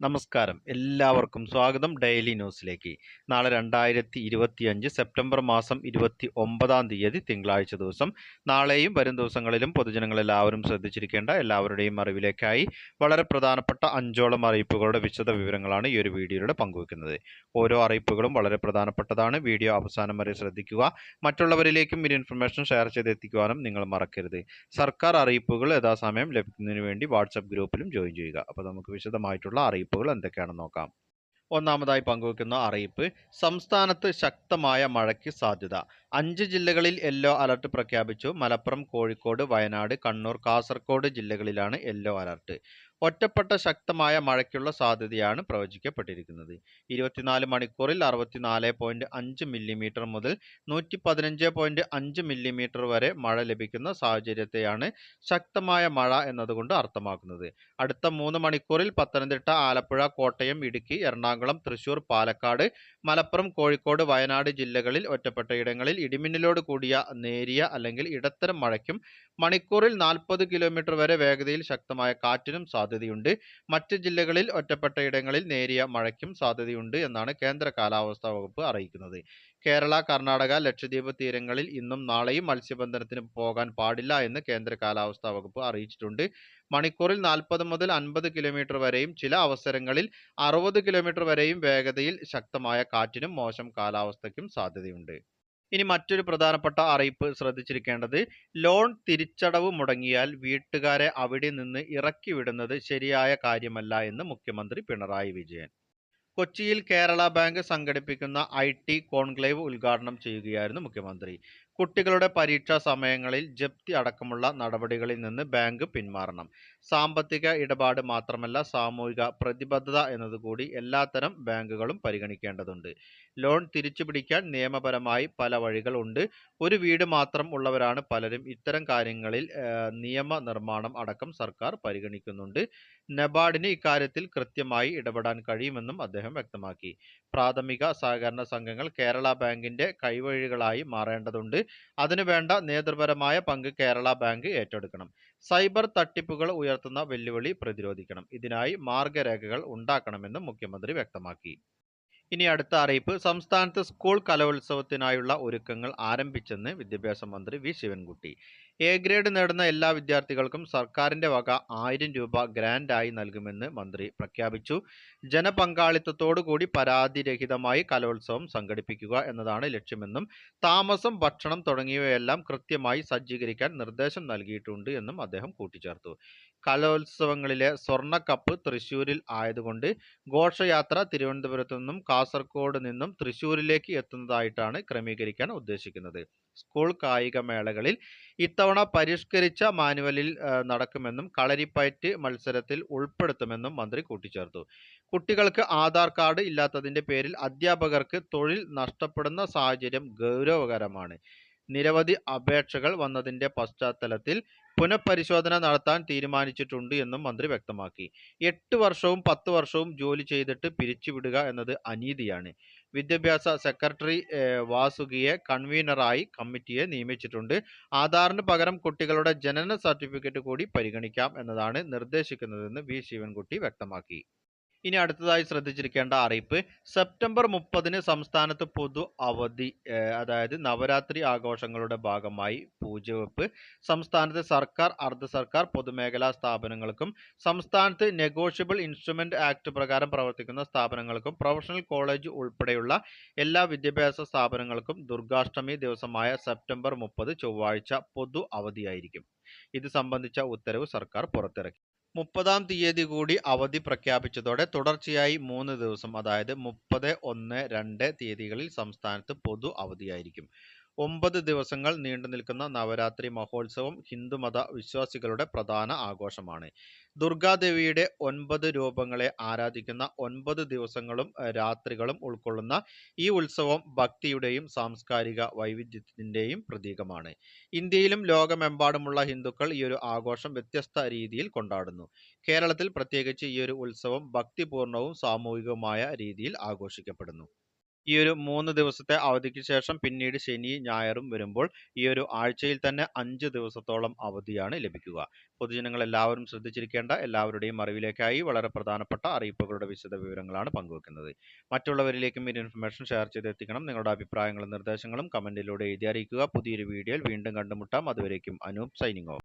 നമസ്കാരം. എല്ലാവർക്കും സ്വാഗതം ഡെയിലി ന്യൂസിലേക്ക്. നാളെ രണ്ടായിരത്തി ഇരുപത്തിയഞ്ച് സെപ്റ്റംബർ മാസം ഇരുപത്തി ഒമ്പതാം തീയതി തിങ്കളാഴ്ച ദിവസം. നാളെയും വരും ദിവസങ്ങളിലും പൊതുജനങ്ങളെല്ലാവരും ശ്രദ്ധിച്ചിരിക്കേണ്ട എല്ലാവരുടെയും അറിവിലേക്കായി വളരെ പ്രധാനപ്പെട്ട അഞ്ചോളം അറിയിപ്പുകളുടെ വിശദ വിവരങ്ങളാണ് ഈ ഒരു വീഡിയോയിലൂടെ പങ്കുവെക്കുന്നത്. ഓരോ അറിയിപ്പുകളും വളരെ പ്രധാനപ്പെട്ടതാണ്. വീഡിയോ അവസാനം വരെ ശ്രദ്ധിക്കുക. മറ്റുള്ളവരിലേക്കും ഈ ഇൻഫർമേഷൻ ഷെയർ ചെയ്തെത്തിക്കുവാനും നിങ്ങൾ മറക്കരുത്. സർക്കാർ അറിയിപ്പുകൾ യഥാസമയം ലഭിക്കുന്നതിന് വേണ്ടി വാട്സപ്പ് ഗ്രൂപ്പിലും ജോയിൻ ചെയ്യുക. അപ്പോൾ നമുക്ക് വിശദമായിട്ടുള്ള അറിയിപ്പുകൾ എന്തൊക്കെയാണെന്ന് നോക്കാം. ഒന്നാമതായി പങ്കുവെക്കുന്ന അറിയിപ്പ് സംസ്ഥാനത്ത് ശക്തമായ മഴയ്ക്ക് സാധ്യത. അഞ്ച് ജില്ലകളിൽ യെല്ലോ അലർട്ട് പ്രഖ്യാപിച്ചു. മലപ്പുറം കോഴിക്കോട് വയനാട് കണ്ണൂർ കാസർഗോഡ് ജില്ലകളിലാണ് യെല്ലോ അലർട്ട്. ഒറ്റപ്പെട്ട ശക്തമായ മഴയ്ക്കുള്ള സാധ്യതയാണ് പ്രവചിക്കപ്പെട്ടിരിക്കുന്നത്. ഇരുപത്തിനാല് മണിക്കൂറിൽ അറുപത്തിനാല് പോയിന്റ് അഞ്ച് മില്ലിമീറ്റർ മുതൽ നൂറ്റി പതിനഞ്ച് പോയിന്റ് അഞ്ച് മില്ലിമീറ്റർ വരെ മഴ ലഭിക്കുന്ന സാഹചര്യത്തെയാണ് ശക്തമായ മഴ എന്നതുകൊണ്ട് അർത്ഥമാക്കുന്നത്. അടുത്ത മൂന്ന് മണിക്കൂറിൽ പത്തനംതിട്ട ആലപ്പുഴ കോട്ടയം ഇടുക്കി എറണാകുളം തൃശൂർ പാലക്കാട് മലപ്പുറം കോഴിക്കോട് വയനാട് ജില്ലകളിൽ ഒറ്റപ്പെട്ട ഇടങ്ങളിൽ ഇടിമിന്നലോട് കൂടിയ നേരിയ അല്ലെങ്കിൽ ഇടത്തരം മഴയ്ക്കും മണിക്കൂറിൽ നാൽപ്പത് കിലോമീറ്റർ വരെ വേഗതയിൽ ശക്തമായ കാറ്റിനും സാധ്യതയുണ്ട്. മറ്റ് ജില്ലകളിൽ ഒറ്റപ്പെട്ട ഇടങ്ങളിൽ നേരിയ മഴയ്ക്കും സാധ്യതയുണ്ട് എന്നാണ് കേന്ദ്ര കാലാവസ്ഥാ വകുപ്പ് അറിയിക്കുന്നത്. കേരള കർണാടക ലക്ഷദ്വീപ് തീരങ്ങളിൽ ഇന്നും നാളെയും മത്സ്യബന്ധനത്തിന് പോകാൻ പാടില്ല എന്ന് കേന്ദ്ര കാലാവസ്ഥാ വകുപ്പ് അറിയിച്ചിട്ടുണ്ട്. മണിക്കൂറിൽ നാൽപ്പത് മുതൽ അൻപത് കിലോമീറ്റർ വരെയും ചില അവസരങ്ങളിൽ അറുപത് കിലോമീറ്റർ വരെയും വേഗതയിൽ ശക്തമായ കാറ്റിനും മോശം കാലാവസ്ഥയ്ക്കും സാധ്യതയുണ്ട്. ഇനി മറ്റൊരു പ്രധാനപ്പെട്ട അറിയിപ്പ് ശ്രദ്ധിച്ചിരിക്കേണ്ടത്. ലോൺ തിരിച്ചടവ് മുടങ്ങിയാൽ വീട്ടുകാരെ അവിടെ നിന്ന് ഇറക്കി വിടുന്നത് ശരിയായ കാര്യമല്ല എന്ന് മുഖ്യമന്ത്രി പിണറായി വിജയൻ. കൊച്ചിയിൽ കേരള ബാങ്ക് സംഘടിപ്പിക്കുന്ന ഐ ടി കോൺക്ലേവ് ഉദ്ഘാടനം ചെയ്യുകയായിരുന്നു മുഖ്യമന്ത്രി. കുട്ടികളുടെ പരീക്ഷാ സമയങ്ങളിൽ ജപ്തി അടക്കമുള്ള നടപടികളിൽ നിന്ന് ബാങ്ക് പിന്മാറണം. സാമ്പത്തിക ഇടപാട് മാത്രമല്ല സാമൂഹിക പ്രതിബദ്ധത എന്നതുകൂടി എല്ലാത്തരം ബാങ്കുകളും പരിഗണിക്കേണ്ടതുണ്ട്. ലോൺ തിരിച്ചുപിടിക്കാൻ നിയമപരമായി പല വഴികളുണ്ട് ഒരു വീട് മാത്രം ഉള്ളവരാണ് പലരും ഇത്തരം കാര്യങ്ങളിൽ നിയമനിർമ്മാണം അടക്കം സർക്കാർ പരിഗണിക്കുന്നുണ്ട്. നബാർഡിന് ഇക്കാര്യത്തിൽ കൃത്യമായി ഇടപെടാൻ കഴിയുമെന്നും അദ്ദേഹം വ്യക്തമാക്കി. പ്രാഥമിക സഹകരണ സംഘങ്ങൾ കേരള ബാങ്കിന്റെ കൈവഴികളായി മാറേണ്ടതുണ്ട്. അതിനുവേണ്ട നേതൃപരമായ പങ്ക് കേരള ബാങ്ക് ഏറ്റെടുക്കണം. സൈബർ തട്ടിപ്പുകൾ ഉയർത്തുന്ന വെല്ലുവിളി പ്രതിരോധിക്കണം. ഇതിനായി മാർഗരേഖകൾ ഉണ്ടാക്കണമെന്നും മുഖ്യമന്ത്രി വ്യക്തമാക്കി. ഇനി അടുത്ത അറിയിപ്പ്. സംസ്ഥാനത്ത് സ്കൂൾ കലോത്സവത്തിനായുള്ള ഒരുക്കങ്ങൾ ആരംഭിച്ചെന്ന് വിദ്യാഭ്യാസ മന്ത്രി വി. ശിവൻകുട്ടി. എ ഗ്രേഡ് നേടുന്ന എല്ലാ വിദ്യാർത്ഥികൾക്കും സർക്കാരിന്റെ വക ആയിരം രൂപ ഗ്രാൻഡായി നൽകുമെന്ന് മന്ത്രി പ്രഖ്യാപിച്ചു. ജനപങ്കാളിത്തത്തോടുകൂടി പരാതിരഹിതമായി കലോത്സവം സംഘടിപ്പിക്കുക എന്നതാണ് ലക്ഷ്യമെന്നും താമസം ഭക്ഷണം തുടങ്ങിയവയെല്ലാം കൃത്യമായി സജ്ജീകരിക്കാൻ നിർദ്ദേശം നൽകിയിട്ടുണ്ട് എന്നും അദ്ദേഹം കൂട്ടിച്ചേർത്തു. കലോത്സവങ്ങളിലെ സ്വർണക്കപ്പ് തൃശൂരിൽ ആയതുകൊണ്ട് ഘോഷയാത്ര തിരുവനന്തപുരത്തു നിന്നും കാസർഗോഡ് നിന്നും തൃശൂരിലേക്ക് എത്തുന്നതായിട്ടാണ് ക്രമീകരിക്കാൻ ഉദ്ദേശിക്കുന്നത്. സ്കൂൾ കായികമേളകളിൽ ഇത്തവണ പരിഷ്കരിച്ച മാനുവലിൽ നടക്കുമെന്നും കളരിപ്പയറ്റ് മത്സരത്തിൽ ഉൾപ്പെടുത്തുമെന്നും മന്ത്രി കൂട്ടിച്ചേർത്തു. കുട്ടികൾക്ക് ആധാർ കാർഡ് ഇല്ലാത്തതിന്റെ പേരിൽ അധ്യാപകർക്ക് തൊഴിൽ നഷ്ടപ്പെടുന്ന സാഹചര്യം ഗൗരവകരമാണ്. നിരവധി അപേക്ഷകൾ വന്നതിന്റെ പശ്ചാത്തലത്തിൽ പുനഃപരിശോധന നടത്താൻ തീരുമാനിച്ചിട്ടുണ്ട് എന്നും മന്ത്രി വ്യക്തമാക്കി. എട്ട് വർഷവും പത്ത് വർഷവും ജോലി ചെയ്തിട്ട് പിരിച്ചുവിടുക എന്നത് അനീതിയാണ്. വിദ്യാഭ്യാസ സെക്രട്ടറി വാസുകിയെ കൺവീനറായി കമ്മിറ്റിയെ നിയമിച്ചിട്ടുണ്ട്. ആധാറിന് പകരം കുട്ടികളുടെ ജനന സർട്ടിഫിക്കറ്റ് കൂടി പരിഗണിക്കാം എന്നതാണ് നിർദ്ദേശിക്കുന്നതെന്ന് വി. ശിവൻകുട്ടി വ്യക്തമാക്കി. ഇനി അടുത്തതായി ശ്രദ്ധിച്ചിരിക്കേണ്ട അറിയിപ്പ് സെപ്റ്റംബർ മുപ്പതിന് സംസ്ഥാനത്ത് പൊതു അവധി അതായത് നവരാത്രി ആഘോഷങ്ങളുടെ ഭാഗമായി പൂജവെപ്പ് സംസ്ഥാനത്ത് സർക്കാർ അർദ്ധ സർക്കാർ പൊതുമേഖലാ സ്ഥാപനങ്ങൾക്കും സംസ്ഥാനത്ത് നെഗോഷ്യബിൾ ഇൻസ്ട്രുമെന്റ് ആക്ട് പ്രകാരം പ്രവർത്തിക്കുന്ന സ്ഥാപനങ്ങൾക്കും പ്രൊഫഷണൽ കോളേജ് ഉൾപ്പെടെയുള്ള എല്ലാ വിദ്യാഭ്യാസ സ്ഥാപനങ്ങൾക്കും ദുർഗാഷ്ടമി ദിവസമായ സെപ്റ്റംബർ മുപ്പത് ചൊവ്വാഴ്ച പൊതു അവധിയായിരിക്കും. ഇത് സംബന്ധിച്ച ഉത്തരവ് സർക്കാർ പുറത്തിറക്കി. മുപ്പതാം തീയതി കൂടി അവധി പ്രഖ്യാപിച്ചതോടെ തുടർച്ചയായി മൂന്ന് ദിവസം അതായത് മുപ്പത് ഒന്ന് രണ്ട് തീയതികളിൽ സംസ്ഥാനത്ത് പൊതു അവധിയായിരിക്കും. ഒമ്പത് ദിവസങ്ങൾ നീണ്ടു നിൽക്കുന്ന നവരാത്രി മഹോത്സവം ഹിന്ദുമത വിശ്വാസികളുടെ പ്രധാന ആഘോഷമാണ്. ദുർഗാദേവിയുടെ ഒൻപത് രൂപങ്ങളെ ആരാധിക്കുന്ന ഒൻപത് ദിവസങ്ങളും രാത്രികളും ഉൾക്കൊള്ളുന്ന ഈ ഉത്സവം ഭക്തിയുടെയും സാംസ്കാരിക വൈവിധ്യത്തിന്റെയും പ്രതീകമാണ്. ഇന്ത്യയിലും ലോകമെമ്പാടുമുള്ള ഹിന്ദുക്കൾ ഈ ഒരു ആഘോഷം വ്യത്യസ്ത രീതിയിൽ കൊണ്ടാടുന്നു. കേരളത്തിൽ പ്രത്യേകിച്ച് ഈ ഒരു ഉത്സവം ഭക്തിപൂർണവും സാമൂഹികവുമായ രീതിയിൽ ആഘോഷിക്കപ്പെടുന്നു. ഈ ഒരു മൂന്ന് ദിവസത്തെ അവധിക്ക് ശേഷം പിന്നീട് ശനി ഞായറും വരുമ്പോൾ ഈ ഒരു ആഴ്ചയിൽ തന്നെ അഞ്ച് ദിവസത്തോളം അവധിയാണ് ലഭിക്കുക. പൊതുജനങ്ങൾ എല്ലാവരും ശ്രദ്ധിച്ചിരിക്കേണ്ട എല്ലാവരുടെയും അറിവിലേക്കായി വളരെ പ്രധാനപ്പെട്ട അറിയിപ്പുകളുടെ വിശദ വിവരങ്ങളാണ് പങ്കുവെക്കുന്നത്. മറ്റുള്ളവരിലേക്കും ഈ ഇൻഫർമേഷൻ ഷെയർ ചെയ്തെത്തിക്കണം. നിങ്ങളുടെ അഭിപ്രായങ്ങളും നിർദ്ദേശങ്ങളും കമന്റിലൂടെ എഴുതി അറിയിക്കുക. പുതിയൊരു വീഡിയോയിൽ വീണ്ടും കണ്ടുമുട്ടാം. അതുവരേക്കും അനൂപ് സൈനിങ് ഓഫ്